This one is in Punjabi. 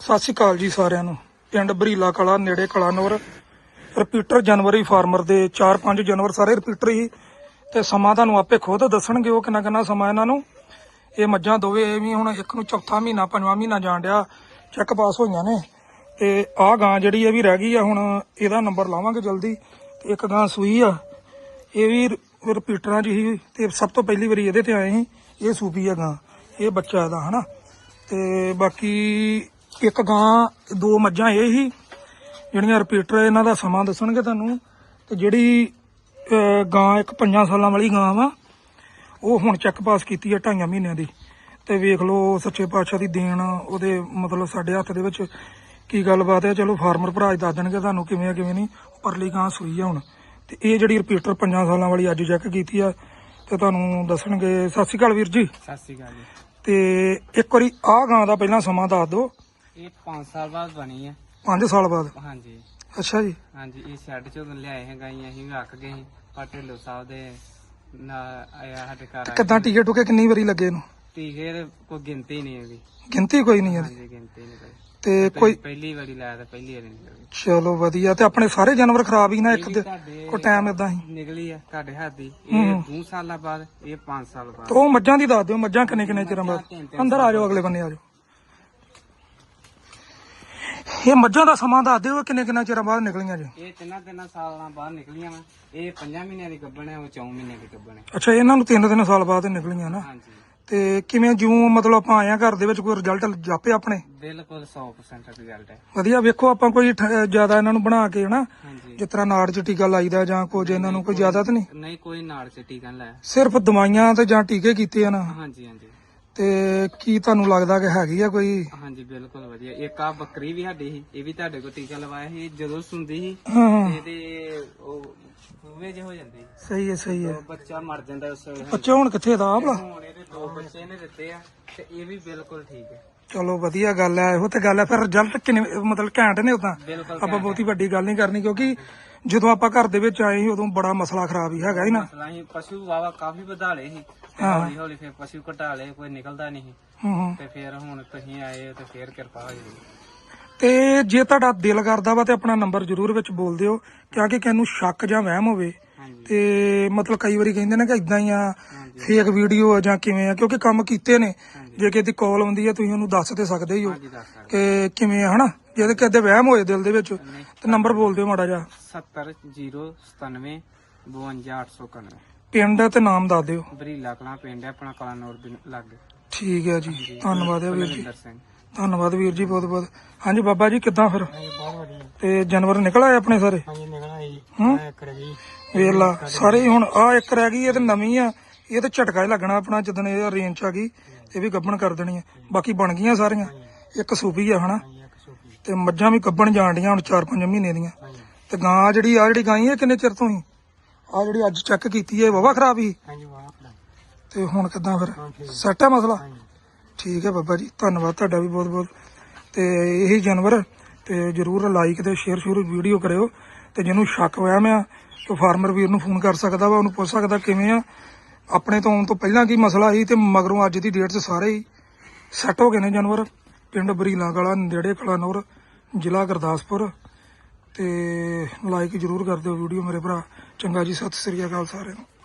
ਸਤਿ ਸ਼੍ਰੀ ਅਕਾਲ ਜੀ ਸਾਰਿਆਂ ਨੂੰ। ਪਿੰਡ ਬਰੀਲਾ ਕਲਾ, ਨੇੜੇ ਕਲਾਨੌਰ। ਰਿਪੀਟਰ ਜਨਵਰੀ ਫਾਰਮਰ ਦੇ 4-5 ਜਨਵਰ ਸਾਰੇ ਰਿਪੀਟਰ ਹੀ। ਤੇ ਸਮਾਂ ਤੁਹਾਨੂੰ ਆਪੇ ਖੁਦ ਦੱਸਣਗੇ ਉਹ ਕਿੰਨਾ ਕਿੰਨਾ ਸਮਾਂ ਇਹਨਾਂ ਨੂੰ। ਇਹ ਮੱਝਾਂ ਦੋਵੇਂ ਵੀ ਹੁਣ ਇੱਕ ਨੂੰ ਚੌਥਾ ਮਹੀਨਾ, ਪੰਜਵਾਂ ਮਹੀਨਾ ਜਾਣ ਡਿਆ। ਚੈੱਕ ਪਾਸ ਹੋਈਆਂ ਨੇ। ਤੇ ਆਹ ਗਾਂ ਜਿਹੜੀ ਇਹ ਵੀ ਰਹਿ ਗਈ ਆ, ਹੁਣ ਇਹਦਾ ਨੰਬਰ ਲਾਵਾਂਗੇ ਜਲਦੀ। ਤੇ ਇੱਕ ਗਾਂ ਸੂਈ ਆ। ਇਹ ਵੀ ਰਿਪੀਟਰਾਂ 'ਚ ਹੀ ਤੇ ਸਭ ਤੋਂ ਪਹਿਲੀ ਵਾਰੀ ਇਹਦੇ ਤੇ ਆਏ ਸੀ। ਇਹ ਸੂਪੀ ਆ ਗਾਂ। ਇਹ ਬੱਚਾ ਇਹਦਾ, ਹਨਾ। ਤੇ ਬਾਕੀ ਇੱਕ ਗਾਂ ਦੋ ਮੱਝਾਂ ਇਹ ਹੀ ਜਿਹੜੀਆਂ ਰਿਪੀਟਰ ਇਹਨਾਂ ਦਾ ਸਮਾਂ ਦੱਸਣਗੇ ਤੁਹਾਨੂੰ। ਤੇ ਜਿਹੜੀ ਗਾਂ ਇੱਕ ਪੰਜਾਂ ਸਾਲਾਂ ਵਾਲੀ ਗਾਂ ਵਾ ਉਹ ਹੁਣ ਚੈੱਕ ਪਾਸ ਕੀਤੀ ਆ ਢਾਈਆਂ ਮਹੀਨਿਆਂ ਦੀ। ਤੇ ਵੇਖ ਲਓ ਸੱਚੇ ਪਾਤਸ਼ਾਹ ਦੀ ਦੇਣ ਉਹਦੇ ਮਤਲਬ ਸਾਡੇ ਹੱਥ ਦੇ ਵਿੱਚ ਕੀ ਗੱਲਬਾਤ ਹੈ ਚਲੋ ਫਾਰਮਰ ਭਰਾ ਜੀ ਦੱਸ ਦੇਣਗੇ ਤੁਹਾਨੂੰ ਕਿਵੇਂ ਆ ਕਿਵੇਂ ਨਹੀਂ। ਪਰਲੀ ਗਾਂ ਸੂਈ ਆ ਹੁਣ। ਤੇ ਇਹ ਜਿਹੜੀ ਰਿਪੀਟਰ ਪੰਜਾਂ ਸਾਲਾਂ ਵਾਲੀ ਅੱਜ ਚੈੱਕ ਕੀਤੀ ਆ ਤੇ ਤੁਹਾਨੂੰ ਦੱਸਣਗੇ। ਸਤਿ ਸ਼੍ਰੀ ਅਕਾਲ ਵੀਰ ਜੀ। ਸਤਿ ਸ਼੍ਰੀ ਅਕਾਲ ਜੀ। ਤੇ ਇੱਕ ਵਾਰੀ ਆਹ ਗਾਂ ਦਾ ਪਹਿਲਾਂ ਸਮਾਂ ਦੱਸ ਦਿਓ। ਇਹ 5 ਸਾਲ ਬਾਅਦ ਬਣੀ ਹੈ 5 ਸਾਲ ਬਾਅਦ? ਹਾਂਜੀ। ਅੱਛਾ ਜੀ। ਹਾਂਜੀ ਇਹ ਸ਼ੈੱਡ ਚੋਂ ਲਿਆਏ ਹੈ ਗਾਈਆਂ ਅਸੀਂ ਵੀ ਰੱਖ ਗਏ ਸੀ। ਪਰ ਢਿੱਲੋਂ ਸਾਹਿਬ ਦੇ ਨਾਲ ਆਇਆ ਸਾਡੇ ਘਰ ਆਇਆ ਕਿੱਦਾਂ ਟੀਕੇ ਟੁਕੇ ਕਿੰਨੀ ਵਾਰੀ ਲੱਗੇ ਇਹਨੂੰ? ਟੀਕੇ ਦੇ ਕੋਈ ਗਿਣਤੀ ਨਹੀਂ ਇਹਦੀ ਗਿਣਤੀ ਕੋਈ ਨਹੀਂ ਇਹਦੀ ਹਾਂਜੀ ਗਿਣਤੀ ਨਹੀਂ ਕੋਈ। ਤੇ ਕੋਈ ਪਹਿਲੀ ਵਾਰੀ ਲਾਇਆ ਤਾਂ ਪਹਿਲੀ ਵਾਰੀ ਨਿਕਲੀ ਚਲੋ ਵਧੀਆ ਤੇ ਆਪਣੇ ਸਾਰੇ ਜਾਨਵਰ ਖਰਾਬ ਹੀ ਨਾ ਇੱਕ ਦੇ ਤੁਹਾਡੇ ਕੋ ਟਾਈਮ ਇਦਾਂ ਹੀ। ਨਿਕਲੀ ਹੈ ਤੁਹਾਡੇ ਹੱਥ ਦੀ। ਇਹ 2 ਸਾਲਾਂ ਬਾਅਦ ਇਹ 5 ਸਾਲ ਬਾਅਦ। ਤੇ ਉਹ ਮੱਝਾਂ ਦੀ ਦੱਸ ਦਿਓ ਮੱਝਾਂ ਕਿੰਨੇ ਕਿੰਨੇ ਚਿਰਾਂ ਬਾਅਦ? ਅੰਦਰ ਆ ਜਾਓ ਅਗਲੇ ਬੰਨੇ ਆ ਜਾਓ। ਇਹ ਮੱਝਾਂ ਦਾ ਸਮਾਂ ਦੱਸ ਦਿਓ ਕਿੰਨੇ ਕਿੰਨੇ ਚਿਰਾਂ ਬਾਅਦ ਨਿਕਲੀਆਂ ਜੀ? ਇਹ ਤਿੰਨਾਂ ਤਿੰਨਾਂ ਸਾਲਾਂ ਬਾਅਦ ਨਿਕਲੀਆਂ ਵਾ। ਇਹ 5 ਮਹੀਨਿਆਂ ਦੀ ਗੱਭਣ ਹੈ ਉਹ 4 ਮਹੀਨਿਆਂ ਦੀ ਗੱਭਣ ਹੈ। ਅੱਛਾ ਇਹਨਾਂ ਨੂੰ ਤਿੰਨ ਤਿੰਨ ਸਾਲ ਬਾਅਦ ਨਿਕਲੀਆਂ ਨਾ? ਹਾਂਜੀ। ਤੇ ਕਿਵੇਂ ਜਿਉਂ ਮਤਲਬ ਆਪਾਂ ਆਏ ਆ ਘਰ ਦੇ ਵਿੱਚ ਕੋਈ ਰਿਜ਼ਲਟ ਜਾਪੇ ਆਪਣੇ? ਬਿਲਕੁਲ 100% ਰਿਜ਼ਲਟ ਹੈ। ਵਧੀਆ ਵੇਖੋ ਆਪਾਂ ਕੋਈ ਜ਼ਿਆਦਾ ਇਹਨਾਂ ਨੂੰ ਬਣਾ ਕੇ ਹਨਾ ਹਾਂਜੀ। ਜਿਸ ਤਰ੍ਹਾਂ ਨਾੜ ਚ ਟੀਕਾ ਲਾਈਦਾ ਜਾਂ ਕੁਝ ਇਹਨਾਂ ਨੂੰ ਕੋਈ ਜ਼ਿਆਦਾ ਤਾਂ ਨਹੀਂ? ਨਹੀਂ ਕੋਈ ਨਾੜ ਚ ਟੀਕਾ ਲਾਇਆ। ਸਿਰਫ ਦਵਾਈਆਂ ਤੇ ਜਾਂ ਟੀਕੇ ਕੀਤੇ ਆ ਨਾ? ਹਾਂਜੀ ਹਾਂਜੀ। ਤੇ ਕੀ ਤੁਹਾਨੂੰ ਲੱਗਦਾ ਕਿ ਹੈਗੀ ਆ ਕੋਈ? ਹਾਂਜੀ ਬਿਲਕੁਲ ਵਧੀਆ। ਇੱਕ ਆ ਬੱਕਰੀ ਵੀ ਸਾਡੀ ਸੀ ਇਹ ਵੀ ਤੁਹਾਡੇ ਕੋਲ ਟੀਕਾ ਲਵਾਇਆ ਸੀ ਜਦੋਂ ਸੁੰਦੀ ਸੀ ਹਾਂ। ਇਹਦੇ ਉਹ ਖੂਵੇ ਜੇ ਹੋ ਜਾਂਦੇ ਸਹੀ ਹੈ ਸਹੀ ਹੈ। ਉਹ ਬੱਚਾ ਮਰ ਜਾਂਦਾ ਉਸ ਵੇਲੇ। ਬੱਚਾ ਹੁਣ ਕਿੱਥੇ ਦਾ ਆਪਲਾ ਹੁਣ ਇਹਦੇ ਦੋ ਬੱਚੇ ਨੇ ਦਿੱਤੇ ਆ ਤੇ ਇਹ ਵੀ ਬਿਲਕੁਲ ਠੀਕ ਹੈ। ਚਲੋ ਵਧੀਆ ਗੱਲ ਹੈ ਇਹੋ ਤੇ ਗੱਲ ਹੈ ਫਿਰ ਰਿਜ਼ਲਟ ਕਿੰਨੇ ਮਤਲਬ ਘੈਂਟ ਨੇ ਉਦਾਂ ਬਿਲਕੁਲ ਆਪਾਂ ਬਹੁਤੀ ਵੱਡੀ ਗੱਲ ਨਹੀਂ ਕਰਨੀ ਕਿਉਂਕਿ ਜਦੋਂ ਆਪਾਂ ਘਰ ਦੇ ਵਿੱਚ ਆਏ ਸੀ ਉਦੋਂ ਬੜਾ ਮਸਲਾ ਖਰਾਬ ਹੀ ਹੈਗਾ ਹੀ ਨਾ ਮਸਲਾ ਹੀ ਪਸ਼ੂ ਵਾਵਾ ਕਾਫੀ ਵਧਾ ਲਏ ਸੀ ਤੇ ਹਾਂ। ਹੌਲੀ ਹੌਲੀ ਫਿਰ ਪਸ਼ੂ ਘਟਾ ਲਏ ਕੋਈ ਨਿਕਲਦਾ ਨਹੀਂ ਸੀ। ਹੂੰ ਹੂੰ ਤੇ ਫਿਰ ਹੁਣ ਤੁਸੀਂ ਆਏ ਹੋ ਤੇ ਫਿਰ ਕਿਰਪਾ ਹੋ ਗਈ ਤੇ ਜੇ ਤੁਹਾਡਾ ਦਿਲ ਕਰਦਾ ਵਾ ਤੇ ਆਪਣਾ ਨੰਬਰ ਜ਼ਰੂਰ ਵਿੱਚ ਬੋਲ ਦਿਓ ਕਿਉਂਕਿ ਕਿਸੇ ਨੂੰ ਸ਼ੱਕ ਜਾਂ ਵਹਿਮ ਹੋਵੇ ਤੇ ਮਤਲਬ ਕਈ ਵਾਰੀ ਕਹਿੰਦੇ ਨੇ ਕਿ ਇਦਾਂ ਹੀ ਆ ਫੇਕ ਵੀਡੀਓ ਆ ਜਾਂ ਕਿਵੇਂ ਆ ਕਿਉਂਕਿ ਕੰਮ ਕੀਤੇ ਨੇ। ਜੇ ਕਿਸੇ ਦੀ ਕਾਲ ਆਉਂਦੀ ਹੈ ਤੁਸੀਂ ਉਹਨੂੰ ਦੱਸ ਤੇ ਸਕਦੇ ਹੀ ਕਿ ਕਿਵੇਂ ਆ ਹਨਾ? ਜੇ ਤੇ ਕਿਸੇ ਦੇ ਵਹਿਮ ਹੋਏ ਦਿਲ ਦੇ ਵਿੱਚ ਤੇ ਨੰਬਰ ਬੋਲ ਦਿਓ ਮਾੜਾ ਜਿਹਾ। 70 097 52891 ਪਿੰਡ ਤੇ ਨਾਮ ਦੱਸ ਦਿਓ। ਬਰੀਲਾ ਕਲਾਂ ਪਿੰਡ ਹੈ ਆਪਣਾ ਕਲਾਨੌਰ ਦੇ ਲਾਗੇ। ਠੀਕ ਹੈ ਜੀ। ਧੰਨਵਾਦ ਹੈ ਵੀਰ ਜੀ। ਧੰਨਵਾਦ ਵੀਰ ਜੀ ਬਹੁਤ ਬਹੁਤ। ਹਾਂਜੀ ਬਾਬਾ ਜੀ ਕਿੱਦਾਂ ਫਿਰ? ਬਹੁਤ ਵਧੀਆ। ਤੇ ਜਾਨਵਰ ਨਿਕਲ ਆਏ ਆਪਣੇ ਸਾਰੇ? ਹਾਂਜੀ ਨਿਕਲਣਾ ਜੀ। ਹੂੰ? ਵੇਖ ਲਾ ਸਾਰੇ ਹੀ ਹੁਣ ਆ ਇੱਕ ਰਹਿ ਗਈ ਇਹ ਤੇ ਨਵੀਂ ਆ। ਇਹ ਤੇ ਝਟਕਾ ਹੀ ਲੱਗਣਾ ਆਪਣਾ ਜਦੋਂ ਇਹ ਰੇਂਜ ਆ ਗਈ ਇਹ ਵੀ ਗੱਬਣ ਕਰ ਦੇਣੀ ਆ। ਬਾਕੀ ਬਣ ਗਈਆਂ ਸਾਰੀਆਂ। ਇੱਕ ਸੂਪੀ ਆ ਹਨਾ? ਤੇ ਮੱਝਾਂ ਵੀ ਗੱਬਣ ਜਾਣ ਡੀਆਂ ਹੁਣ 4-5 ਮਹੀਨੇ ਦੀਆਂ। ਤੇ ਗਾਂ ਜਿਹੜੀ ਆ ਜਿਹੜੀ ਗਾਈ ਇਹ ਕਿੰਨੇ ਚਿਰ ਤੋਂ ਹੀ? ਆ ਜਿਹੜੀ ਅੱਜ ਚੈੱਕ ਕੀਤੀ ਹੈ ਵਾਵਾ ਖਰਾਬ ਹੀ? ਤੇ ਹੁਣ ਕਿੱਦਾਂ ਫਿਰ। ਸੈੱਟ ਹੈ ਮਸਲਾ? ਠੀਕ ਹੈ ਬਾਬਾ ਜੀ ਧੰਨਵਾਦ ਤੁਹਾਡਾ ਵੀ ਬਹੁਤ ਬਹੁਤ ਤੇ ਇਹੀ ਜਾਨਵਰ ਤੇ ਜਰੂਰ ਲਾਈਕ ਤੇ ਸ਼ੇਅਰ ਸ਼ੁਰੂ ਵੀਡੀਓ ਕਰਿਓ ਤੇ ਜਿਹਨੂੰ ਸ਼ੱਕ ਵਹਿਮ ਆ ਉਹ ਫਾਰਮਰ ਵੀਰ ਨੂੰ ਫੋਨ ਕਰ ਸਕਦਾ ਵਾ, ਉਹਨੂੰ ਪੁੱਛ ਸਕਦਾ ਕਿਵੇਂ ਆ। ਆਪਣੇ ਤੋਂ ਆਉਣ ਤੋਂ ਪਹਿਲਾਂ ਕੀ ਮਸਲਾ ਸੀ ਤੇ ਮਗਰੋਂ ਅੱਜ ਦੀ ਡੇਟ 'ਚ ਸਾਰੇ ਹੀ ਸੈੱਟ ਹੋ ਗਏ ਨੇ ਜਾਨਵਰ। ਪਿੰਡ ਬਰੀਲਾਂ ਕਲਾ, ਨੇੜੇ ਕਲਾਨੌਰ, ਜ਼ਿਲ੍ਹਾ ਗੁਰਦਾਸਪੁਰ। ਤੇ ਲਾਈਕ ਜਰੂਰ ਕਰ ਦਿਓ ਵੀਡੀਓ ਮੇਰੇ ਭਰਾ। ਚੰਗਾ ਜੀ, ਸਤਿ ਸ੍ਰੀ ਅਕਾਲ ਸਾਰਿਆਂ ਨੂੰ।